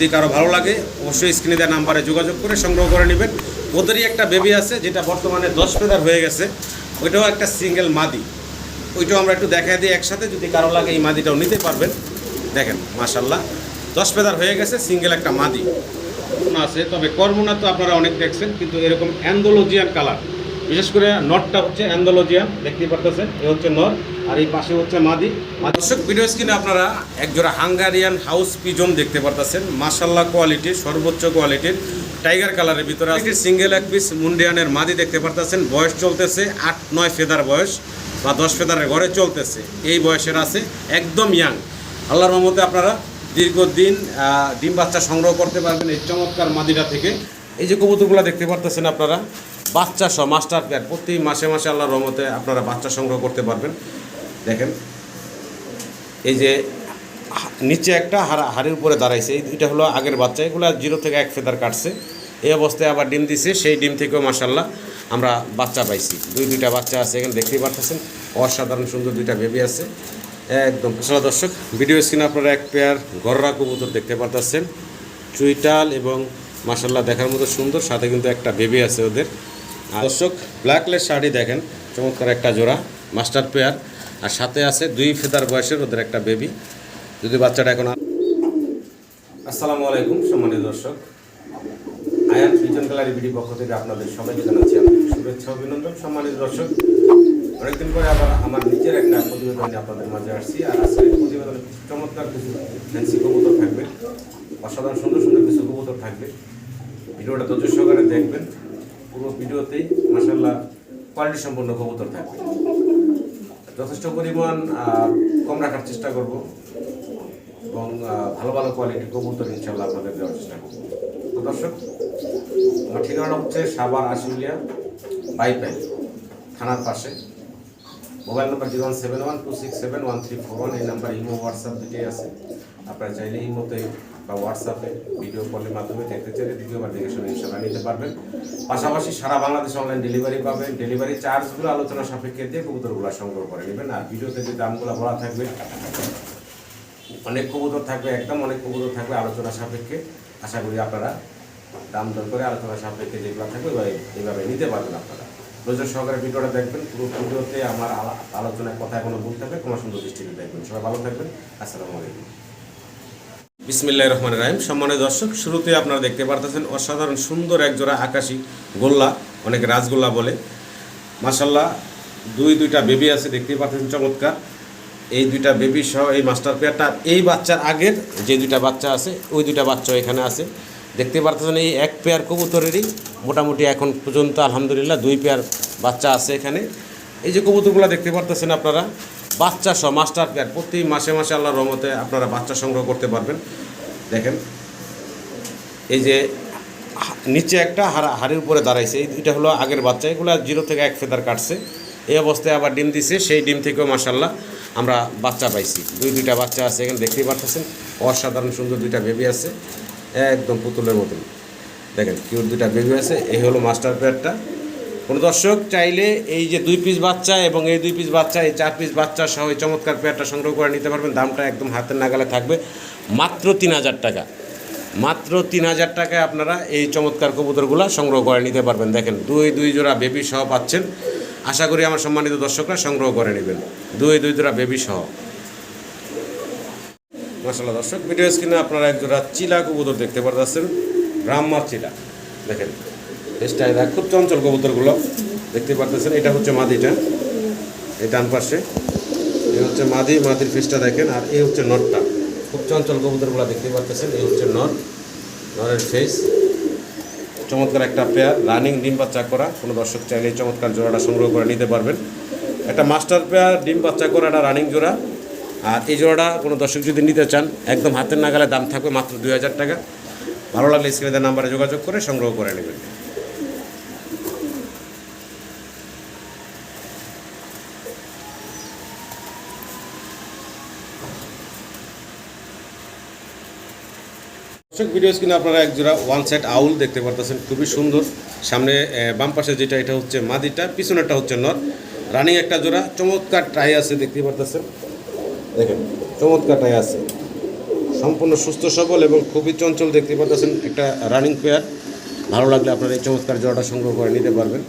যদি কারও ভালো লাগে, অবশ্যই স্ক্রিনে দেওয়া নাম্বারে যোগাযোগ করে সংগ্রহ করে নেবেন। ওদেরই একটা বেবি আছে, যেটা বর্তমানে দশ ফেদার হয়ে গেছে। ওইটাও একটা সিঙ্গেল মাদি। ওইটাও আমরা একটু দেখাই দিই একসাথে, যদি কারও লাগে এই মাদিটাও নিতে পারবেন। দেখেন মাশাল্লাহ দশ ফেদার হয়ে গেছে সিঙ্গেল একটা মাদি। আছে? তবে কর্মনা তো আপনারা অনেক দেখছেন, কিন্তু এরকম অ্যান্ডোলজিয়ান কালার। বিশেষ করে নটটা হচ্ছে অ্যান্ডোলজিয়ান, দেখতেই পারতেছেন, এ হচ্ছে নর। আর এই পাশে হচ্ছে মাদি। দর্শক ভিডিও স্ক্রিনে আপনারা একজোড়া হাঙ্গারিয়ান হাউস পিজন দেখতে পারতেছেন। মাসাল্লাহ কোয়ালিটির সর্বোচ্চ কোয়ালিটির টাইগার কালারের ভিতরে আছে সিঙ্গেল এক পিস মুন্ডিয়ানের মাদি দেখতে পারতেছেন। বয়স চলতেছে আট নয় ফেদার বয়স বা দশ ফেদারের ঘরে চলতেছে। এই বয়সের আছে, একদম ইয়াং আল্লাহর রহমতে আপনারা দীর্ঘদিন ডিম বাচ্চা সংগ্রহ করতে পারবেন এই চমৎকার মাদিরা থেকে। এই যে কবুতরগুলো দেখতে পারতেছেন আপনারা, বাচ্চা সহ মাস্টার পেয়ার প্রতি মাসে মাসে আল্লাহর রহমতে আপনারা বাচ্চা সংগ্রহ করতে পারবেন। দেখেন, এই যে নিচে একটা হাড় হাড়ির উপরে দাঁড়াইছে। এই দুইটা হলো আগের বাচ্চা, এগুলো জিরো থেকে এক ফেদার কাটছে। এই অবস্থায় আবার ডিম দিছে, সেই ডিম থেকেও মাসাল্লাহ আমরা বাচ্চা পাইছি। দুই দুইটা বাচ্চা আছে, এখানে দেখতেই পারতেছেন, অসাধারণ সুন্দর দুইটা বেবি আছে। একদম আসলে দর্শক ভিডিও স্ক্রিনে আপনারা এক পেয়ার গররা কবুতর দেখতে পারতেছেন। চুইটাল এবং মাসাল্লাহ দেখার মতো সুন্দর, সাথে কিন্তু একটা বেবি আছে ওদের। দর্শক ব্ল্যাকলেস শাড়ি দেখেন, চমৎকার একটা জোড়া মাস্টার পেয়ার আর সাথে আছে দুই ফেদার বয়সের ওদের একটা বেবি যদি বাচ্চাটা এখন আসসালামু আলাইকুম, সম্মানিত দর্শক। আয়ান ফিজন গ্যালারি বিডি পক্ষ থেকে আপনাদের সবাইকে জানাচ্ছি শুভেচ্ছা অভিনন্দন, সম্মানিত দর্শক। অনেকদিন পরে আবার আমার নিজের একটা প্রতিবেদন নিয়ে আপনাদের মাঝে আসছি। আর আজকের প্রতিবেদনে চমৎকার কিছু ফ্যান্সি কবুতর থাকবে। অসাধারণ সুন্দর সুন্দর কিছু কবুতর থাকবে। ভিডিওটা ধৈর্য সহকারে দেখবেন। পুরো ভিডিওতেই মাসাল্লাহ কোয়ালিটি সম্পন্ন কবুতর থাকবে। যথেষ্ট পরিমাণ কম রাখার চেষ্টা করব এবং ভালো ভালো কোয়ালিটির কবুতর ইনশাল্লাহ আপনাদের দেওয়ার চেষ্টা করব। তো দর্শক, আমার ঠিকানা হচ্ছে সাবার আশুলিয়া বাইপাই থানার পাশে। Mobile number zero one seven one two six seven one three four one, এই নাম্বার ইমো, হোয়াটসঅ্যাপ দুটোই আছে। আপনারা চাইলে ইমোতে বা হোয়াটসঅ্যাপে ভিডিও কলের মাধ্যমে দেখতে চাইলে দ্বিতীয়বার দেখে শুনে ইনশাল্লাহ নিতে পারবেন। পাশাপাশি সারা বাংলাদেশে অনলাইন ডেলিভারি পাবেন। ডেলিভারি চার্জগুলো আলোচনা সাপেক্ষে দিয়ে কবুতরগুলো সংগ্রহ করে নেবেন। আর ভিডিওতে যে দামগুলো বলা থাকবে, অনেক কবুতর থাকবে, একদম অনেক কবুতর থাকবে আলোচনা সাপেক্ষে। আশা করি আপনারা দাম দর করে আলোচনা সাপেক্ষে যেগুলো থাকবে এইভাবে নিতে পারবেন আপনারা। নজর সহকারে ভিডিওটা দেখবেন। পুরো ভিডিওতে আমার আলা- আলোচনায় কথা কোনো ভুল থাকবে কোনো সুন্দর দৃষ্টিতে দেখবেন। সবাই ভালো থাকবেন। আসসালামু আলাইকুম। বিসমিল্লাহ রহমান রাহিম। সম্মানের দর্শক শুরুতে আপনারা দেখতে পারতেছেন অসাধারণ সুন্দর এক জোড়া আকাশি গোল্লা, অনেক রাজগোল্লা বলে। মাসাল্লাহ দুই দুইটা বেবি আছে, দেখতেই পাচ্ছেন, চমৎকার। এই দুইটা বেবি সহ এই মাস্টার পেয়ারটা, এই বাচ্চার আগের যে দুইটা বাচ্চা আছে, ওই দুইটা বাচ্চা এখানে আছে। দেখতে পারতেছেন, এই এক পেয়ার কবুতরেরই মোটামুটি এখন পর্যন্ত, আলহামদুলিল্লাহ, দুই পেয়ার বাচ্চা আছে এখানে। এই যে কবুতরগুলো দেখতে পারতেছেন আপনারা বাচ্চা সহ, মাস্টার পেয়ার প্রতি মাসে মাসে আল্লাহর রহমতে আপনারা বাচ্চা সংগ্রহ করতে পারবেন। দেখেন, এই যে নিচে একটা হাড় হাড়ের উপরে দাঁড়াইছে। এই দুইটা হলো আগের বাচ্চা, এগুলো জিরো থেকে এক ফেদার কাটছে। এই অবস্থায় আবার ডিম দিছে, সেই ডিম থেকেও মাসাল্লাহ আমরা বাচ্চা পাইছি। দুই, দুইটা বাচ্চা আছে এখানে, দেখতেই পারতেছেন। অসাধারণ সুন্দর দুইটা বেবি আছে, একদম পুতুলের মতন। দেখেন কিউর দুইটা বেবি আছে। এই হলো মাস্টার পেয়ারটা কোনো দর্শক চাইলে এই যে দুই পিস বাচ্চা এবং এই দুই পিস বাচ্চা, এই চার পিস বাচ্চা সহ এই চমৎকার পেয়ারটা সংগ্রহ করে নিতে পারবেন। দামটা একদম হাতের নাগালে থাকবে। মাত্র তিন হাজার টাকা। মাত্র তিন হাজার টাকায় আপনারা এই চমৎকার কবুতরগুলো সংগ্রহ করে নিতে পারবেন। দেখেন, দুই দুই জোড়া বেবি সহ পাচ্ছেন। আশা করি আমার সম্মানিত দর্শকরা সংগ্রহ করে নেবেন। দুই দুই জোড়া বেবি সহ। মাসাল্লাহ দর্শক ভিডিও স্ক্রিনে আপনারা এক জোড়া চিলা কবুতর দেখতে পারতেছেন। ব্রাহ্মার চিলা। দেখেন স্টাইল খুব চঞ্চল কবুতরগুলো। দেখতে পারতেছেন, এটা হচ্ছে মাদিটা। এই ডান পাশে। এই হচ্ছে মাদি, মাদির ফিসটা দেখেন, আর এই হচ্ছে নটটা। খুব চঞ্চল কবুতরগুলো দেখতে পারতেছেন, এই হচ্ছে নর নরের ফেস চমৎকার একটা পেয়ার রানিং ডিম বাচ্চা করা। কোনো দর্শক চাইলে এই চমৎকার জোড়াটা সংগ্রহ করে নিতে পারবেন। একটা মাস্টার পেয়ার ডিম বাচ্চা করা, একটা রানিং জোড়া। আর এই জোড়াটা কোনো দর্শক যদি নিতে চান, একদম হাতের নাগালে দাম থাকবে মাত্র দুই হাজার টাকা। ভালো লাগলে স্ক্রিনের নাম্বারে যোগাযোগ করে সংগ্রহ করে নেবেন। দর্শক ভিডিও স্ক্রিনে আপনারা এক জোড়া ওয়ান সাইড আউল দেখতে পারতেছেন, খুবই সুন্দর। সামনে বাম পাশে যেটা, এটা হচ্ছে মাদিটা পিছনেরটা হচ্ছে নর। রানিং একটা জোড়া, চমৎকার ট্রাই আছে দেখতে পারতেছেন। দেখেন, চমৎকার ট্রাই আছে। সম্পূর্ণ সুস্থ, সবল এবং খুবই চঞ্চল দেখতে পারতেছেন একটা রানিং পেয়ার ভালো লাগলে আপনারা এই চমৎকার জোড়াটা সংগ্রহ করে নিতে পারবেন।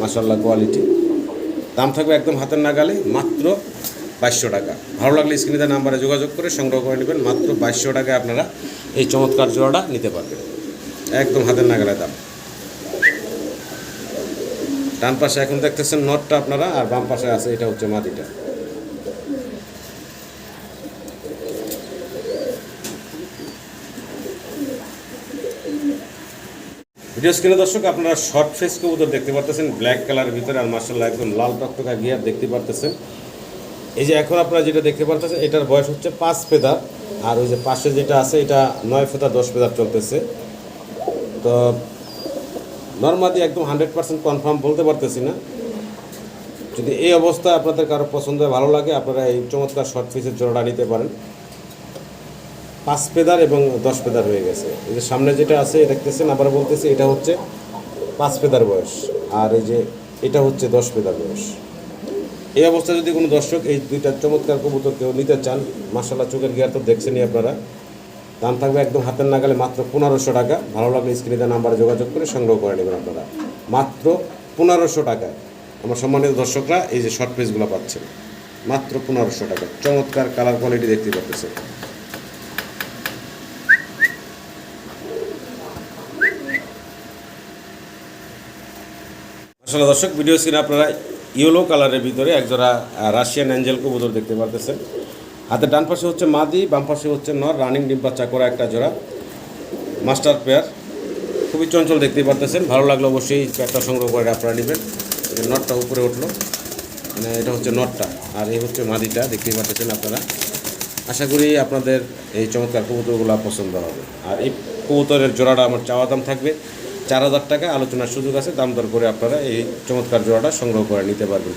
মাসাল্লাহ কোয়ালিটি দাম থাকবে একদম হাতের নাগালে, মাত্র বাইশশো টাকা। ভালো লাগলে স্ক্রিনে নাম্বারে যোগাযোগ করে সংগ্রহ করে নেবেন। মাত্র বাইশশো টাকায় আপনারা এই চমৎকার জোড়াটা নিতে পারবেন। একদম হাতের নাগালে দাম। ডান পাশে এখন দেখতেছেন নটটা আপনারা, আর বাম পাশে আছে এটা হচ্ছে মাটিটা। ভিডিও স্ক্রিনে দর্শক, আপনারা শর্ট ফেস কবুতর দেখতে পারতেছেন। ব্ল্যাক কালারের ভিতরে আর মার্শাল্লাহ একদম লাল টকটকা গিয়ার দেখতে পারতেছেন। এই যে এখন আপনারা যেটা দেখতে পারতেছেন এটার বয়স হচ্ছে পাঁচ ফেদার আর ওই যে পাশে যেটা আছে এটা নয় ফেদার দশ ফেদার চলতেছে। তো নর্মালি একদম হান্ড্রেড পার্সেন্ট কনফার্ম বলতে পারতেছি না। যদি এই অবস্থায় আপনাদের কারও পছন্দ হয়, ভালো লাগে আপনারা এই চমৎকার শর্ট পিসের জোড়াটা নিতে পারেন। পাঁচ পেদার এবং দশ পেদার হয়ে গেছে। এই যে সামনে যেটা আছে দেখতেছেন আবার বলতেছি এটা হচ্ছে পাঁচ পেদার বয়স আর এই যে এটা হচ্ছে দশ পেদার বয়স। এই অবস্থায় যদি কোনো দর্শক এই দুইটা চমৎকার কবুতর কেউ নিতে চান মার্শাল্লাহ চোখের গিয়ার তো দেখছেনই আপনারা, দাম থাকবে একদম হাতের নাগালে মাত্র পনেরোশো টাকা। ভালো লাগলে স্ক্রিনে নাম্বারে যোগাযোগ করে সংগ্রহ করে নেবেন আপনারা। মাত্র পনেরোশো টাকায়। আমার সম্মানিত দর্শকরা, এই যে শর্ট পিসগুলো পাচ্ছেন, মাত্র পনেরোশো টাকা চমৎকার কালার কোয়ালিটি দেখতে আসলে দর্শক ভিডিও স্ক্রিনে আপনারা ইয়েলো কালারের ভিতরে একজোড়া রাশিয়ান অ্যাঞ্জেল কবুতর দেখতে পারতেছেন। হাতের ডান পাশে হচ্ছে মাদি, বাম পাশে হচ্ছে নর, রানিং ডিম বাচ্চা করা একটা জোড়া। মাস্টার পেয়ার, খুবই চঞ্চল দেখতে পারতেছেন। ভালো লাগলে অবশ্যই পেয়ারটা সংগ্রহ করে আপনারা নেবেন। নটটা উপরে উঠল মানে এটা হচ্ছে নটটা আর এই হচ্ছে মাদিটা দেখতে পারতেছেন আপনারা। আশা করি আপনাদের এই চমৎকার কবুতরগুলো পছন্দ হবে। আর এই কবুতরের জোড়াটা আমার চাওয়া দাম থাকবে চার হাজার টাকা আলোচনার সুযোগ আছে, দাম দর করে আপনারা এই চমৎকার জোড়াটা সংগ্রহ করে নিতে পারবেন।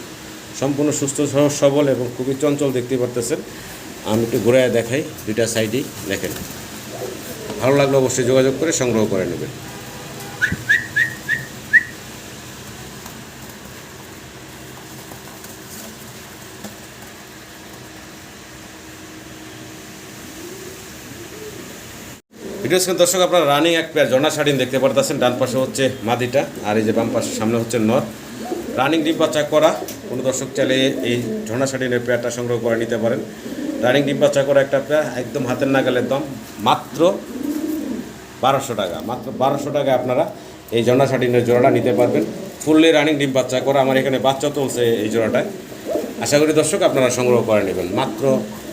সম্পূর্ণ সুস্থ সবল এবং খুবই চঞ্চল দেখতে পারতেছেন। আমি একটু ঘুরে দেখাই দুইটা সাইডেই, দেখেন। ভালো লাগলে অবশ্যই যোগাযোগ করে সংগ্রহ করে নেবেন। ভিডিও স্ক্রিন দর্শক, আপনারা রানিং এক পেয়ার জনা শাড়িন দেখতে পারতেছেন। ডান পাশে হচ্ছে মাদিটা, আর এই যে বাম পাশে, সামনে হচ্ছে নর। রানিং ডিম বাচ্চা করা, কোনো দর্শক চাইলে এই ঝর্ণা শাড়িনের পেয়ারটা সংগ্রহ করে নিতে পারেন। রানিং ডিম বাচ্চা করা একটা পেয়ার একদম হাতের নাগালের দাম, মাত্র বারোশো টাকা। মাত্র বারোশো টাকা আপনারা এই জর্না শাটিনের জোড়াটা নিতে পারবেন। ফুললি রানিং ডিম বাচ্চা করা, আমার এখানে বাচ্চা তুলছে এই জোড়াটায়। আশা করি দর্শক, আপনারা সংগ্রহ করে নেবেন। মাত্র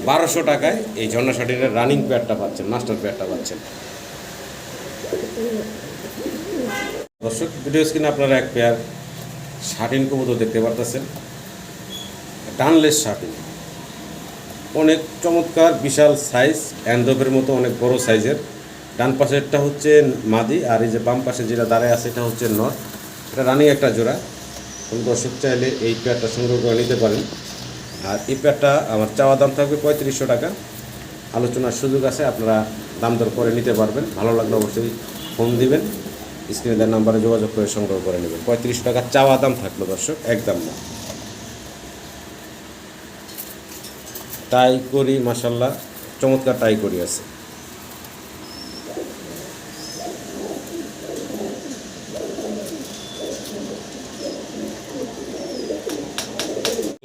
বারোশো টাকায় এই ঝর্ণা শাটিনের রানিং প্যাডটা পাচ্ছেন মাস্টার প্যাডটা পাচ্ছেন। দর্শক ভিডিও স্ক্রিনে আপনারা এক পেয়ার শাটিন কবুতর দেখতে পারতেছেন। টানলেস শাটিন অনেক চমৎকার, বিশাল সাইজ অ্যান্ডোভের মতো অনেক বড় সাইজের ডান পাশেরটা হচ্ছে মাদি, আর এই যে বাম পাশে যেটা দাঁড়ায় আছে, এটা হচ্ছে নর। এটা রানিং একটা জোড়া। দর্শক চাইলে এই পেয়ারটা সংগ্রহ করে নিতে পারেন। আর এই প্যাডটা আমার চাওয়া দাম থাকবে পঁয়ত্রিশশো টাকা। আলোচনার সুযোগ আছে, আপনারা দাম দর করে নিতে পারবেন। ভালো লাগলে অবশ্যই ফোন দিবেন, স্ক্রিনে দেওয়ার নাম্বারে যোগাযোগ করে সংগ্রহ করে নেবেন। পঁয়ত্রিশ টাকা চাওয়া দাম থাকল দর্শক, একদম না। টাই করি মাসাল্লাহ চমৎকার টাই করি আছে।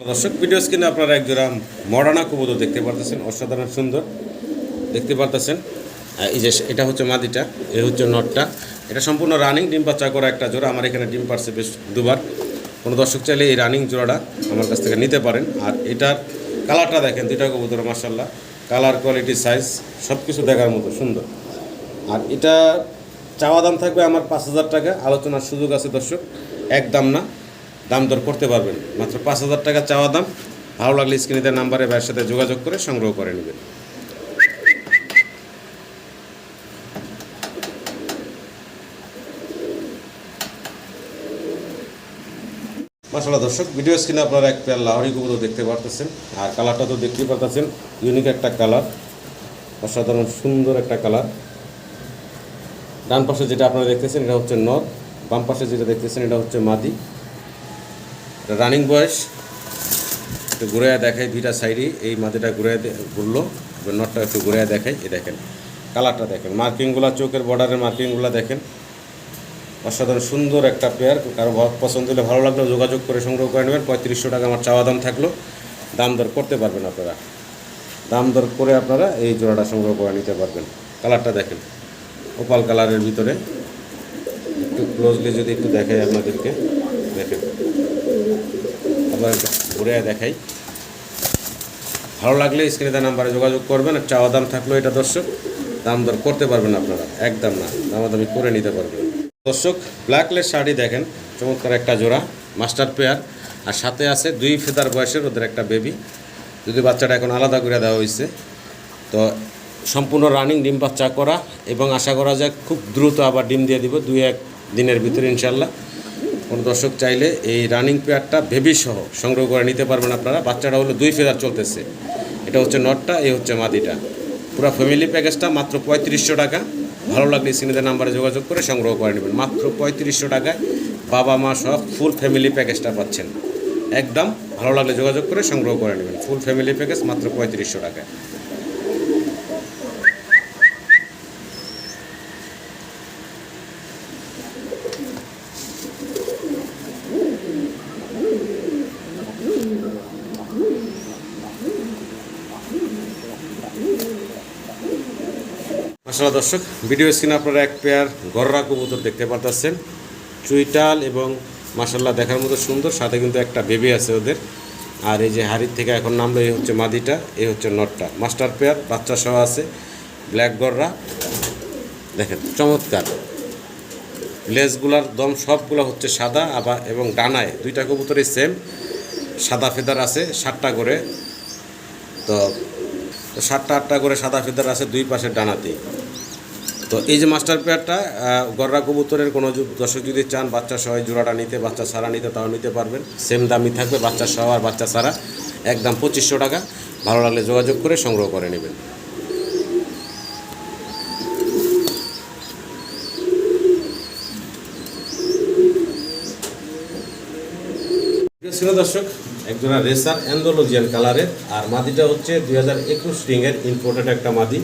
দর্শক ভিডিও স্ক্রিনে আপনারা এক জোড়া মডার্না কবুতর দেখতে পারতেছেন, অসাধারণ সুন্দর। দেখতে পারতেছেন? এই যে এটা হচ্ছে মাদিটা এই হচ্ছে নটটা। এটা সম্পূর্ণ রানিং ডিম বাচ্চা করা একটা জোড়া। আমার এখানে ডিম পারছে বেশ দুবার। কোনো দর্শক চাইলে এই রানিং জোড়াটা আমার কাছ থেকে নিতে পারেন। আর এটার কালারটা দেখেন, দুইটা কবুতর মার্শাল্লাহ কালার কোয়ালিটি সাইজ সব কিছু দেখার মতো, সুন্দর। আর এটা চাওয়া দাম থাকবে আমার পাঁচ হাজার টাকা। আলোচনার সুযোগ আছে দর্শক এক দাম না। দাম দর করতে পারবেন। মাত্র পাঁচ হাজার টাকা চাওয়া দাম। ভালো লাগলে স্ক্রিনে নাম্বারে ভাইয়ের সাথে যোগাযোগ করে সংগ্রহ করে নেবেন। মাসাল্লাহ দর্শক ভিডিও স্ক্রিনে আপনারা এক লাহরি কবুতর দেখতে পারতেছেন আর কালারটা তো দেখতেই পারতেছেন। ইউনিক একটা কালার অসাধারণ সুন্দর একটা কালার ডান পাশে যেটা আপনারা দেখতেছেন, এটা হচ্ছে নর বাম পাশে যেটা দেখতেছেন, এটা হচ্ছে মাদি। রানিং বয়স একটু ঘুরে দেখাই দুইটা সাইডই। এই মাদিটা ঘুরে ঘুরলো। নটটা একটু ঘুরে দেখাই, এই দেখেন। কালারটা দেখেন। মার্কিংগুলো, চোখের বর্ডারের মার্কিংগুলো দেখেন। অসাধারণ সুন্দর একটা পেয়ার কারও পছন্দ হলে ভালো লাগল, যোগাযোগ করে সংগ্রহ করে নেবেন। পঁয়ত্রিশশো টাকা আমার চাওয়া দাম থাকল। দাম দর করতে পারবেন আপনারা। দাম দর করে আপনারা এই জোড়াটা সংগ্রহ করে নিতে পারবেন। কালারটা দেখেন। ওপাল কালারের ভিতরে। একটু ক্লোজলি যদি একটু দেখাই আপনাদেরকে। দেখেন। একটু ঘুরে দেখাই। ভালো লাগলে স্ক্রিনে দেওয়া নাম্বারে যোগাযোগ করবেন। চাওয়া দাম থাকল এটা দর্শক দাম দর করতে পারবেন আপনারা। একদম না, দামাদামি করে নিতে পারবেন। দর্শক ব্ল্যাকলেস শাড়ি দেখেন, চমৎকার একটা জোড়া মাস্টার পেয়ার আর সাথে আছে দুই ফেদার বয়সের ওদের একটা বেবি যদি বাচ্চাটা এখন আলাদা করে দেওয়া হয়েছে তো সম্পূর্ণ রানিং ডিম বাচ্চা করা এবং আশা করা যায় খুব দ্রুত আবার ডিম দিয়ে দিব দুই এক দিনের ভিতরে ইনশাল্লাহ কোনো দর্শক চাইলে এই রানিং পেয়ারটা বেবি সহ সংগ্রহ করে নিতে পারবেন আপনারা। বাচ্চাটা হলো দুই ফেদার চলতেছে। এটা হচ্ছে নটটা এই হচ্ছে মাদিটা। পুরো ফ্যামিলি প্যাকেজটা মাত্র পঁয়ত্রিশশো টাকা। ভালো লাগলে সিনিদের নাম্বারে যোগাযোগ করে সংগ্রহ করে নেবেন। মাত্র পঁয়ত্রিশশো টাকায় বাবা, মা সহ ফুল ফ্যামিলি প্যাকেজটা পাচ্ছেন। একদম ভালো লাগলে যোগাযোগ করে সংগ্রহ করে নেবেন। ফুল ফ্যামিলি প্যাকেজ মাত্র পঁয়ত্রিশশো টাকায়। আসলে দর্শক ভিডিও স্ক্রিনে আপনারা এক পেয়ার গররা কবুতর দেখতে পারতেছেন। চুইটাল এবং মাসাল্লাহ দেখার মতো সুন্দর, সাথে কিন্তু একটা বেবি আছে ওদের। আর এই যে হাড়ির থেকে এখন নামলো, এই হচ্ছে মাদিটা, এই হচ্ছে নটটা। মাস্টার পেয়ার বাচ্চা সহ আছে ব্ল্যাক গররা। দেখেন, চমৎকার। লেজগুলার দম সবগুলো হচ্ছে সাদা, আবার এবং ডানায়। দুইটা কবুতরই সেম সাদা ফেদার আছে, সাতটা করে। তো সাতটা আটটা করে সাদা ফেদার আছে, দুই পাশের ডানাতেই। তো এই যে মাস্টার পেয়ারটা গররা কবুতরের কোনো দর্শক যদি চান, বাচ্চা সহ জোড়াটা নিতে, বাচ্চা সারা নিতে, তাও নিতে পারবেন। সেম দামই থাকবে, বাচ্চা সহ আর বাচ্চা সারা একদম পঁচিশশো টাকা। ভালো লাগলে যোগাযোগ করে, সংগ্রহ করে নেবেন। শ্রোতা দর্শক, একজোড়া রেসার অ্যান্ডোলজিয়ান কালারের, আর মাদিটা হচ্ছে দুই হাজার একুশ রিংয়ের ইম্পোর্টেড একটা মাদি।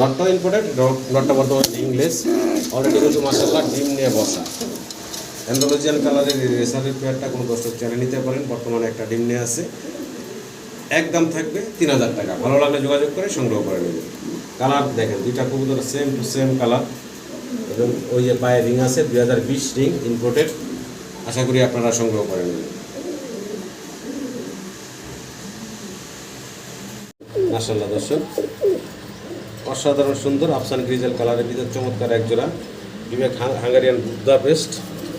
নটটা ইম্পোর্টেড নটটা বর্তমানে ইংলিশ অলরেডি কিন্তু মাসাল্লাহ ডিম নিয়ে বসা। অ্যান্ডোলজিয়ান কালারের রেসারের পেয়ারটা কোনো দর্শক চ্যানে নিতে পারেন। বর্তমানে একটা ডিম নিয়ে আছে। একদম থাকবে তিন হাজার টাকা। ভালো লাগলে যোগাযোগ করে সংগ্রহ করে নেবেন। কালার দেখেন, দুইটা কবুতর সেম টু সেম কালার এবং ওই যে পায়ে রিং আছে, দুই হাজার বিশ রিং ইম্পোর্টেড আশা করি আপনারা সংগ্রহ করে নেবেন। মাসাল্লাহ দর্শক। অসাধারণ, সুন্দর আফসান গ্রিজেল কালারের ভিতরে চমৎকার এক জোড়া। বিবেক হাঙ্গারিয়ান বুদ্ধা পেস্ট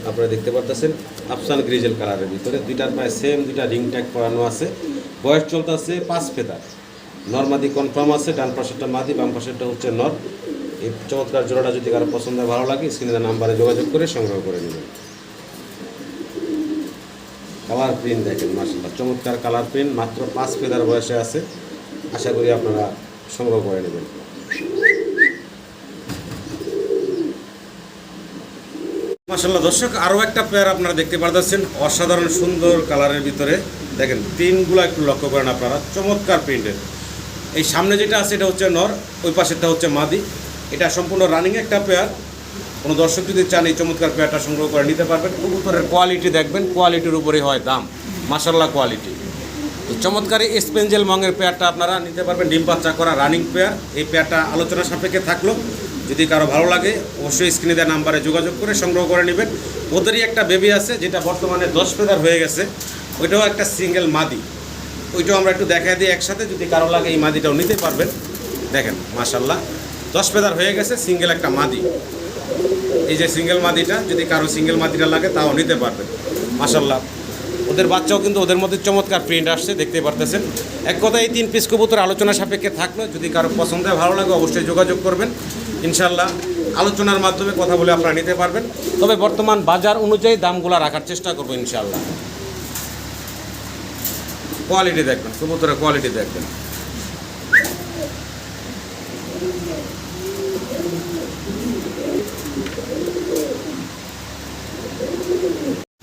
আপনারা দেখতে পারতেছেন। আফসান গ্রিজেল কালারের ভিতরে। দুইটার প্রায় সেম দুইটা রিং ট্যাগ করানো আছে। বয়স চলতেছে পাঁচ ফেদার। নর্মাদি কনফার্ম আছে, ডান পাশেরটা মাদি, বাম পাশেরটা হচ্ছে নর। এই চমৎকার জোড়াটা যদি কারও পছন্দ ভালো লাগে স্ক্রিনের নাম্বারে যোগাযোগ করে সংগ্রহ করে নেবেন। কালার প্রিন্ট দেখেন মার্শাল্লাহ চমৎকার কালার প্রিন্ট মাত্র পাঁচ ফেদার বয়সে আছে। আশা করি আপনারা সংগ্রহ করে নেবেন। মাসাল্লাহ দর্শক আরও একটা পেয়ার আপনারা দেখতে পারতেছেন। অসাধারণ সুন্দর কালারের ভিতরে। দেখেন প্রিন্টগুলো একটু লক্ষ্য করেন আপনারা। চমৎকার প্রিন্টের এই সামনে যেটা আছে, এটা হচ্ছে নর, ওই পাশেরটা হচ্ছে মাদি। এটা সম্পূর্ণ রানিং একটা পেয়ার কোনো দর্শক যদি চান এই চমৎকার পেয়ারটা সংগ্রহ করে নিতে পারবেন। কবুতরের কোয়ালিটি দেখবেন কোয়ালিটির উপরেই হয় দাম। মাসাল্লাহ কোয়ালিটি তো চমৎকার এই স্পেঞ্জেল মঙ্গের পেয়ারটা আপনারা নিতে পারবেন। ডিম বাচ্চা করা রানিং পেয়ার এই পেয়ারটা আলোচনা সাপেক্ষে থাকল। যদি কারও ভালো লাগে, অবশ্যই স্ক্রিনে দেওয়া নাম্বারে যোগাযোগ করে সংগ্রহ করে নেবেন। ওদেরই একটা বেবি আছে, যেটা বর্তমানে দশ ফেদার হয়ে গেছে। ওইটাও একটা সিঙ্গেল মাদি। ওইটাও আমরা একটু দেখাই দিই একসাথে, যদি কারও লাগে এই মাদিটাও নিতে পারবেন। দেখেন মাশাল্লাহ দশ ফেদার হয়ে গেছে সিঙ্গেল একটা মাদি। এই যে সিঙ্গেল মাদিটা, যদি কারও সিঙ্গেল মাদিটা লাগে, তাও নিতে পারবেন। মাশাল্লাহ ওদের বাচ্চাও কিন্তু ওদের মধ্যে চমৎকার প্রিন্ট আসছে, দেখতে পারতেছেন। এক কথা এই তিন পিস কবুতর আলোচনা সাপেক্ষে থাকল। যদি কারও পছন্দ ভালো লাগে, অবশ্যই যোগাযোগ করবেন। ইনশাল্লাহ আলোচনার মাধ্যমে কথা বলে আপনারা নিতে পারবেন। তবে বর্তমান বাজার অনুযায়ী দামগুলো রাখার চেষ্টা করব ইনশাল্লাহ কোয়ালিটি দেখবেন, কবুতরের কোয়ালিটি দেখবেন।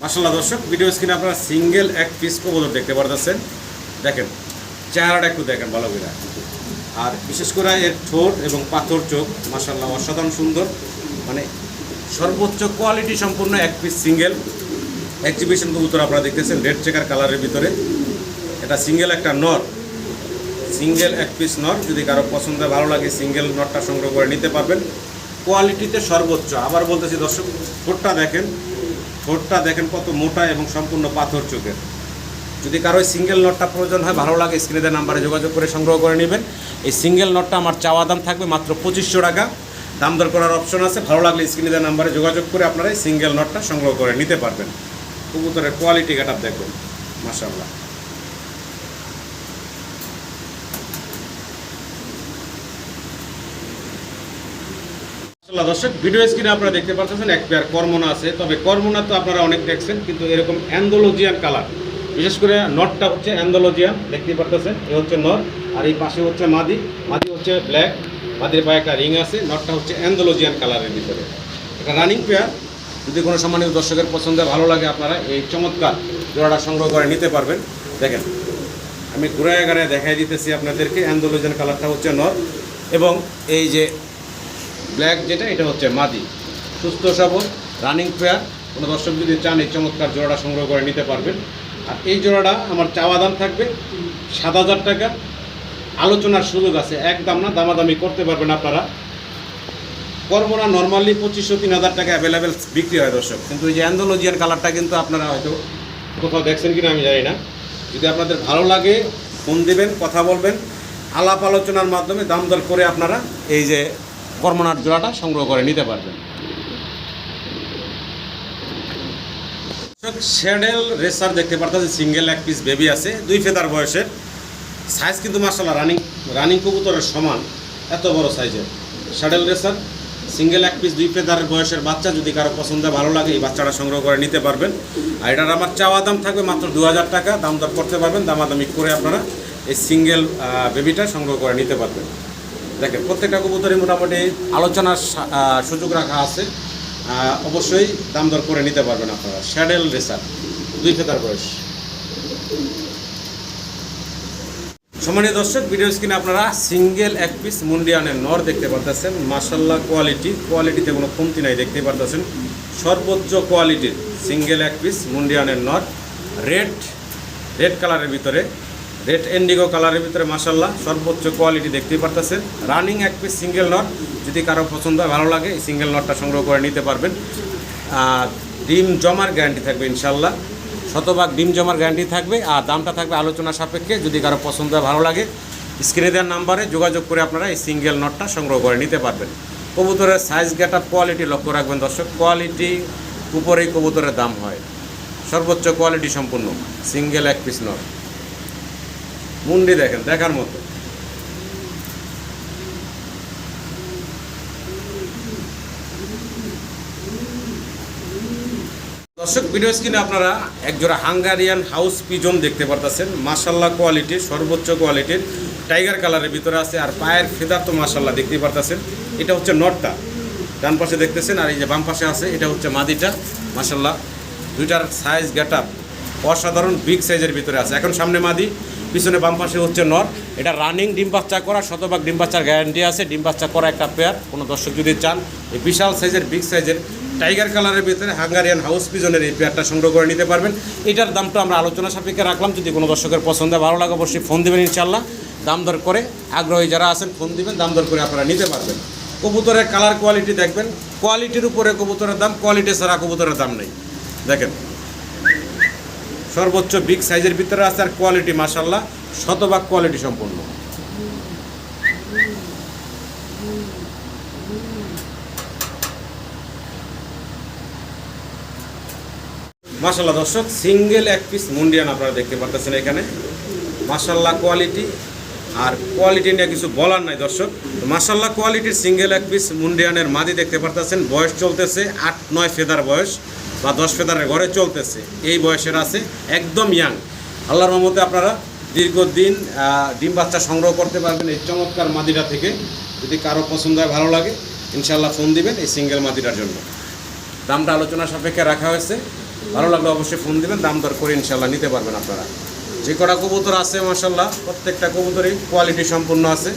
মাসাল্লাহ দর্শক ভিডিও স্ক্রিনে আপনারা সিঙ্গেল এক পিস কবুতর দেখতে পারতেছেন। দেখেন, চেহারাটা একটু দেখেন ভালো করে। আর বিশেষ করে এর ঠোঁট এবং পাথর চোখ মাসাল্লাহ অসাধারণ সুন্দর। মানে সর্বোচ্চ কোয়ালিটি সম্পূর্ণ এক পিস সিঙ্গেল। এক্সিবিশন কবুতর আপনারা দেখতেছেন রেড চেকার কালারের ভিতরে। এটা সিঙ্গেল একটা নর। সিঙ্গেল এক পিস নর, যদি কারও পছন্দ ভালো লাগে, সিঙ্গেল নটটা সংগ্রহ করে নিতে পারবেন। কোয়ালিটিতে সর্বোচ্চ। আবার বলতেছি, দর্শক, ঠোঁটটা দেখেন। ঠোঁটটা দেখেন কত মোটা এবং সম্পূর্ণ পাথর চোখের। যদি কারও সিঙ্গেল নটটা প্রয়োজন হয়, ভালো লাগে স্ক্রিনের নাম্বারে যোগাযোগ করে সংগ্রহ করে নেবেন। এই সিঙ্গেল নটটা আমার চাওয়া দাম থাকবে মাত্র পঁচিশশো টাকা। দাম দর করার অপশন আছে। ভালো লাগলে স্ক্রিনের নাম্বারে যোগাযোগ করে আপনারা এই সিঙ্গেল নটটা সংগ্রহ করে নিতে পারবেন। কবুতরের কোয়ালিটি গেট দেখবেন মাসাল্লাহ দর্শক ভিডিও স্ক্রিনে আপনারা দেখতে পাচ্ছেন, এক পেয়ার কর্মনা আছে। তবে কর্মনা তো আপনারা অনেক দেখছেন, কিন্তু এরকম অ্যান্ডোলজিয়ান কালার বিশেষ করে নটটা হচ্ছে অ্যান্ডোলজিয়ান দেখতে পারতেছেন। এ হচ্ছে নট আর এই পাশে হচ্ছে মাদি। মাদি হচ্ছে ব্ল্যাক মাদির পায়ে একটা রিং আছে। নটটা হচ্ছে অ্যান্ডোলজিয়ান কালারের ভিতরে। এটা রানিং পেয়ার যদি কোনো সম্মানিত দর্শকের পছন্দে ভালো লাগে আপনারা, এই চমৎকার জোড়াটা সংগ্রহ করে নিতে পারবেন। দেখেন, আমি ঘুরায় গাড়ায় দেখাই দিতেছি আপনাদেরকে। অ্যান্ডোলজিয়ান কালারটা হচ্ছে নর এবং এই যে ব্ল্যাক যেটা, এটা হচ্ছে মাদি। সুস্থ সবল রানিং পেয়ার কোনো দর্শক যদি চান, এই চমৎকার জোড়াটা সংগ্রহ করে নিতে পারবেন। আর এই জোড়াটা আমার চাওয়া দাম থাকবে সাত হাজার টাকা। আলোচনার সুযোগ আছে, একদম না, দামাদামি করতে পারবেন আপনারা। কর্মনা নর্মালি পঁচিশশো, তিন হাজার টাকা অ্যাভেলেবেল বিক্রি হয় দর্শক। কিন্তু এই যে অ্যান্ডোলজিয়ান কালারটা কিন্তু আপনারা হয়তো কোথাও দেখছেন কিনা আমি জানি না। যদি আপনাদের ভালো লাগে, ফোন দেবেন, কথা বলবেন, আলাপ আলোচনার মাধ্যমে দাম দর করে আপনারা এই যে কর্মনার জোড়াটা সংগ্রহ করে নিতে পারবেন। শ্যাডেল রেসার দেখতে পারতেছে সিঙ্গেল এক পিস বেবি আছে, দুই ফেদার বয়সের। সাইজ কিন্তু মার্শাল্লাহ রানিং রানিং কবুতরের সমান, এত বড় সাইজের শ্যাডেল রেসার সিঙ্গেল এক পিস দুই ফেদার বয়সের বাচ্চা যদি কারও পছন্দ ভালো লাগে, এই বাচ্চাটা সংগ্রহ করে নিতে পারবেন। আর এটার আমার চাওয়া দাম থাকবে মাত্র দু হাজার টাকা, দাম দর করতে পারবেন, দামাদামি করে আপনারা এই সিঙ্গেল বেবিটা সংগ্রহ করে নিতে পারবেন। দেখেন, প্রত্যেকটা কবুতরই মোটামুটি আলোচনার সুযোগ রাখা আছে। অবশ্যই দাম দর করে নিতে পারবেন আপনারা। শ্যাডেল রেসার দুই ফেতার বয়স। সম্মানীয় দর্শক ভিডিও স্ক্রিনে আপনারা সিঙ্গেল এক পিস মুন্ডিয়ানের নর দেখতে পারতেছেন। মাসাল্লাহ কোয়ালিটি কোয়ালিটিতে কোনো কমতি নাই দেখতে পারতেছেন। সর্বোচ্চ কোয়ালিটির সিঙ্গেল এক পিস মুন্ডিয়ানের নর। রেড রেড কালারের ভিতরে রেড এন্ডিগো কালারের ভিতরে মাসাল্লাহ সর্বোচ্চ কোয়ালিটি দেখতেই পারতেছেন। রানিং এক পিস সিঙ্গেল নট, যদি কারও পছন্দ হয়, ভালো লাগে, এই সিঙ্গেল নটটা সংগ্রহ করে নিতে পারবেন। ডিম জমার গ্যারান্টি থাকবে ইনশাল্লাহ শতভাগ ডিম জমার গ্যারান্টি থাকবে আর দামটা থাকবে আলোচনা সাপেক্ষে। যদি কারও পছন্দ হয়, ভালো লাগে, স্ক্রিনে দেওয়ার নাম্বারে যোগাযোগ করে আপনারা এই সিঙ্গেল নটটা সংগ্রহ করে নিতে পারবেন। কবুতরের সাইজ গেট আপ কোয়ালিটি লক্ষ্য রাখবেন দর্শক কোয়ালিটি উপরেই কবুতরের দাম হয়। সর্বোচ্চ কোয়ালিটি সম্পূর্ণ, সিঙ্গেল এক পিস নট। মুন্ডি দেখেন, দেখার মতো। দর্শক ভিডিও স্ক্রিনে আপনারা একজোড়া হাঙ্গারিয়ান হাউস পিজন দেখতে পারতেছেন। মাসাল্লাহ কোয়ালিটির সর্বোচ্চ কোয়ালিটির টাইগার কালারের ভিতরে আছে, আর পায়ের ফেদার তো মাসাল্লাহ দেখতে পারতেছেন। এটা হচ্ছে নটটা। ডান পাশে দেখতেছেন, আর এই যে বাম পাশে আছে, এটা হচ্ছে মাদিটা। মাসাল্লাহ দুইটার সাইজ গেট অসাধারণ বিগ সাইজের ভিতরে আছে। এখন সামনে মাদি। পিছনে বাম পাশে হচ্ছে নর। এটা রানিং ডিম বাচ্চা করা, শতভাগ ডিম বাচ্চার গ্যারান্টি আছে। ডিম বাচ্চা করা একটা পেয়ার কোনো দর্শক যদি চান, এই বিশাল সাইজের বিগ সাইজের টাইগার কালারের ভিতরে হাঙ্গারিয়ান হাউস পিজনের এই পেয়ারটা সংগ্রহ করে নিতে পারবেন। এটার দামটা আমরা আলোচনা সাপেক্ষে রাখলাম। যদি কোনো দর্শকের পছন্দ ভালো লাগে, অবশ্যই ফোন দেবেন ইনশাল্লাহ দাম দর করে আগ্রহী যারা আছেন ফোন দিবেন, দাম দর করে আপনারা নিতে পারবেন। কবুতরের কালার কোয়ালিটি দেখবেন। কোয়ালিটির উপরে কবুতরের দাম কোয়ালিটি ছাড়া কবুতরের দাম নেই। দেখেন সর্বোচ্চ বিগ সাইজের ভিতরে আছে আর কোয়ালিটি মাসাল্লাহ শতভাগ কোয়ালিটি সম্পূর্ণ। মাসাল্লাহ দর্শক, সিঙ্গেল এক পিস মুন্ডিয়ান আপনারা দেখতে পারতেছেন এখানে। মাসাল্লাহ কোয়ালিটি আর কোয়ালিটি নিয়ে কিছু বলার নাই, দর্শক। মাসাল্লাহ কোয়ালিটির সিঙ্গেল এক পিস মুন্ডিয়ানের মাদি দেখতে পারতেছেন। বয়স চলতেছে আট নয় ফেদার বয়স। বা দশ ফেদারের ঘরে চলতেছে। এই বয়সের আছে, একদম ইয়াং আল্লাহর রহমতে আপনারা দীর্ঘদিন ডিম বাচ্চা সংগ্রহ করতে পারবেন এই চমৎকার মাদিটা থেকে। যদি কারও পছন্দ হয়, ভালো লাগে ইনশাল্লাহ ফোন দিবেন এই সিঙ্গেল মাদিটার জন্য। দামটা আলোচনা সাপেক্ষে রাখা হয়েছে। ভালো লাগলে অবশ্যই ফোন দিবেন, দাম দর করে ইনশাল্লাহ নিতে পারবেন আপনারা। যে কটা কবুতর আছে মাসাল্লাহ প্রত্যেকটা কবুতরই কোয়ালিটি সম্পূর্ণ আছে।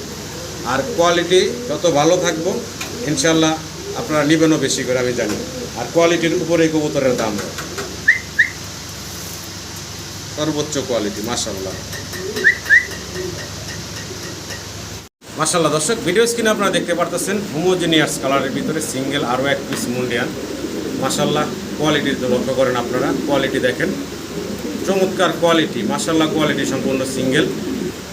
আর কোয়ালিটি যত ভালো থাকব ইনশাল্লাহ আপনারা নেবেনও বেশি করে, আমি জানি। আর কোয়ালিটির উপরে কবুতরের দাম। সর্বোচ্চ কোয়ালিটি মাসাল্লাহ মাসাল্লাহ দর্শক ভিডিও স্ক্রিনে আপনারা দেখতে পারতেছেন হোমোজেনিয়াস কালারের ভিতরে সিঙ্গেল আরও এক পিস মুন্ডিয়ান। মাসাল্লাহ কোয়ালিটি লক্ষ্য করেন আপনারা। কোয়ালিটি দেখেন। চমৎকার কোয়ালিটি মাসাল্লাহ কোয়ালিটি সম্পূর্ণ সিঙ্গেল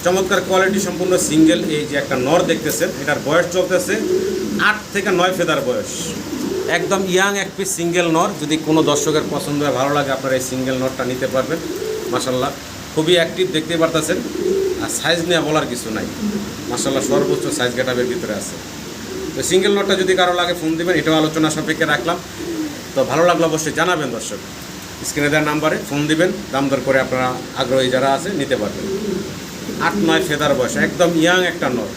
চমৎকার কোয়ালিটি সম্পূর্ণ সিঙ্গেল এই যে একটা নর দেখতেছেন, এটার বয়স চলতেছে আট থেকে নয় ফেদার বয়স। একদম ইয়াং এক পিস সিঙ্গেল নর, যদি কোনো দর্শকের পছন্দ হয়, ভালো লাগে, আপনারা এই সিঙ্গেল নরটা নিতে পারবেন মাসাল্লাহ খুবই অ্যাক্টিভ দেখতে পারতেছেন। আর সাইজ নিয়ে বলার কিছু নাই। মাসাল্লাহ সর্বোচ্চ সাইজ গেটাবের ভিতরে আছে। তো সিঙ্গেল নটটা যদি কারও লাগে ফোন দিবেন, এটাও আলোচনা সাপেক্ষে রাখলাম। তো ভালো লাগল অবশ্যই জানাবেন দর্শক। স্ক্রিনে দেওয়ার নাম্বারে ফোন দিবেন, দাম দর করে আপনারা আগ্রহী যারা আছে, নিতে পারবেন। আট, নয় ফেদার বয়স, একদম ইয়াং একটা নর।